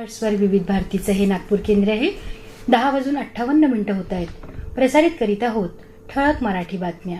मेगाहर्ट्सवर विविध भारतीचं हे नागपूर केंद्र आहे. दहा वाजून अठ्ठावन्न मिनिटं होत आहेत. प्रसारित करीत आहोत ठळक मराठी बातम्या.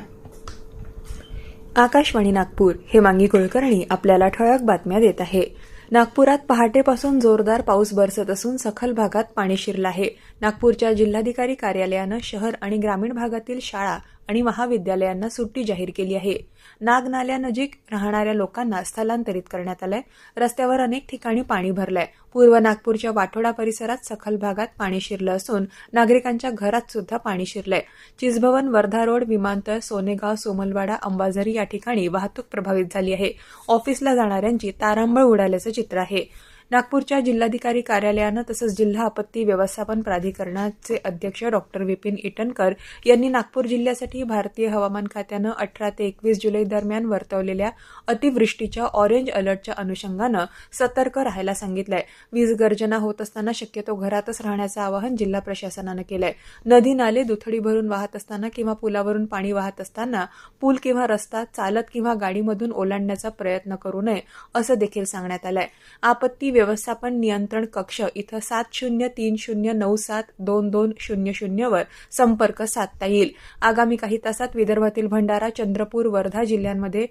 आकाशवाणी नागपूर हेमांगी कुलकर्णी आपल्याला ठळक बातम्या देत आहे. नागपुरात पहाटेपासून जोरदार पाऊस बरसत असून सखल भागात पाणी शिरलं आहे. नागपूरच्या जिल्हाधिकारी कार्यालयानं शहर आणि ग्रामीण भागातील शाळा आणि महाविद्यालयांना सुट्टी जाहीर केली आहे. नागनाल्यानजीक राहणाऱ्या लोकांना स्थलांतरित करण्यात आलंय. रस्त्यावर अनेक ठिकाणी पाणी भरलंय. पूर्व नागपूरच्या वाठोडा परिसरात सखल भागात पाणी शिरलं असून नागरिकांच्या घरात सुद्धा पाणी शिरलंय. चिजभवन वर्धा रोड विमानतळ सोनेगाव सोमलवाडा अंबाझरी या ठिकाणी वाहतूक प्रभावित झाली आहे. ऑफिसला जाणाऱ्यांची तारांबळ उडाल्याचं चित्र आहे. नागपूरच्या जिल्हाधिकारी कार्यालयानं तसंच जिल्हा आपत्ती व्यवस्थापन प्राधिकरणाचे अध्यक्ष डॉक्टर विपिन इटनकर यांनी नागपूर जिल्ह्यासाठी भारतीय हवामान खात्यानं अठरा ते एकवीस जुलै दरम्यान वर्तवलेल्या अतिवृष्टीच्या ऑरेंज अलर्टच्या अनुषंगानं सतर्क राहायला सांगितलंय. वीज गर्जना होत असताना शक्यतो घरातच राहण्याचं आवाहन जिल्हा प्रशासनानं केलंय. नदी नाले दुथडी भरून वाहत असताना किंवा पुलावरून पाणी वाहत असताना पूल किंवा रस्ता चालत किंवा गाडीमधून ओलांडण्याचा प्रयत्न करू नये असं देखील सांगण्यात आलंय. आपत्ती व्यवस्थापन नियंत्रण कक्ष इथं सात शून्य तीन शून्य नऊ सात दोन दोन शून्य शून्यवर संपर्क साधता येईल. आगामी काही तासात विदर्भातील भंडारा चंद्रपूर वर्धा जिल्ह्यांमध्ये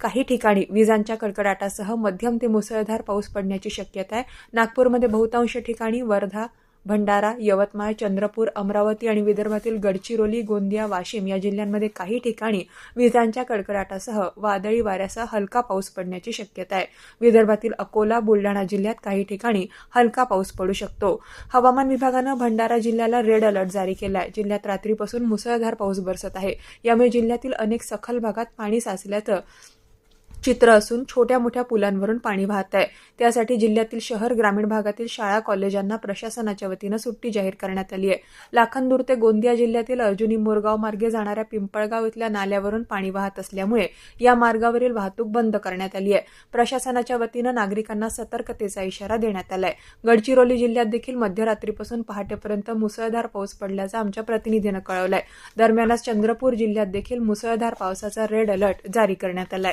काही ठिकाणी विजांच्या कडकडाटासह मध्यम ते मुसळधार पाऊस पडण्याची शक्यता आहे. नागपूरमध्ये बहुतांश ठिकाणी वर्धा भंडारा यवतमाळ चंद्रपूर अमरावती आणि विदर्भातील गडचिरोली गोंदिया वाशिम या जिल्ह्यांमध्ये काही ठिकाणी विजांच्या कडकडाटासह वादळी वाऱ्यासह हलका पाऊस पडण्याची शक्यता आहे. विदर्भातील अकोला बुलढाणा जिल्ह्यात काही ठिकाणी हलका पाऊस पडू शकतो. हवामान विभागानं भंडारा जिल्ह्याला रेड अलर्ट जारी केला आहे जिल्ह्यात रात्रीपासून मुसळधार पाऊस बरसत आहे. यामुळे जिल्ह्यातील अनेक सखल भागात पाणी साचल्याचं चित्र असून छोट्या मोठ्या पुलांवरून पाणी वाहत आहे. त्यासाठी जिल्ह्यातील शहर ग्रामीण भागातील शाळा कॉलेजांना प्रशासनाच्या वतीनं सुट्टी जाहीर करण्यात आली आहे. लाखनदूर ते गोंदिया जिल्ह्यातील अर्जुनी मोरगाव मार्गे जाणाऱ्या पिंपळगाव इथल्या नाल्यावरून पाणी वाहत असल्यामुळे या मार्गावरील वाहतूक बंद करण्यात आली आहे. प्रशासनाच्या वतीनं नागरिकांना सतर्कतेचा इशारा देण्यात आलाय. गडचिरोली जिल्ह्यात देखील मध्यरात्रीपासून पहाटेपर्यंत मुसळधार पाऊस पडल्याचं आमच्या प्रतिनिधीनं कळवलंय. दरम्यानच चंद्रपूर जिल्ह्यात देखील मुसळधार पावसाचा रेड अलर्ट जारी करण्यात आलाय.